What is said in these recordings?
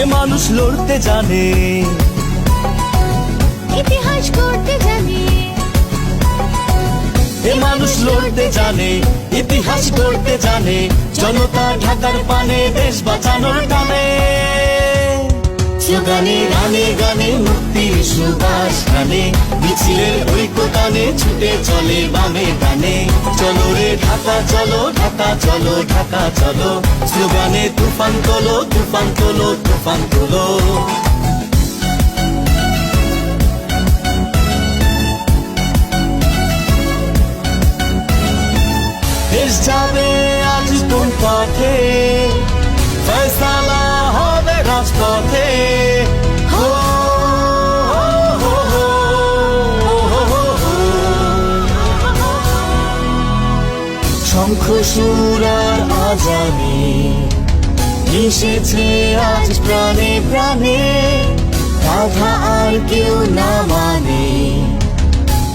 এ মানুষ লড়তে জানে। ইতিহাস করতে জানে। এ মানুষ লড়তে জানে ইতিহাস করতে জানে জনতা ঢাকার পানে দেশ বাঁচানোর টানে। স্লোগানে গানে গানে মুক্তির সুবাস টানে মিছিলের ঐক্য টানে ছুটে চলে বামে টানে। চলো ঢাকা চলো ঢাকা চলো ঢাকা চলো। স্লোগানে তুফান তোলো তুফান তোলো তুফান তোলো। দেশ যাবে শঙ্খ সুরার আজানে এসেছে আজ প্রাণে প্রাণে রাধা আর কেউ না মানে।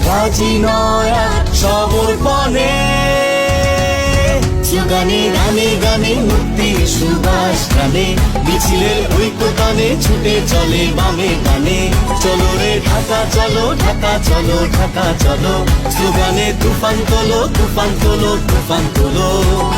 রাজি নয় সবর সমর্পণে গানে গানে গানে মুক্তি, সুবাস গানে। মিছিলের ঐক্য গানে ছুটে চলে বামে গানে চলো রে ঢাকা, চলো ঢাকা চলো ঢাকা, চলো। স্লোগানে তুফান তোলো তুফান তোলো তুফান তোলো।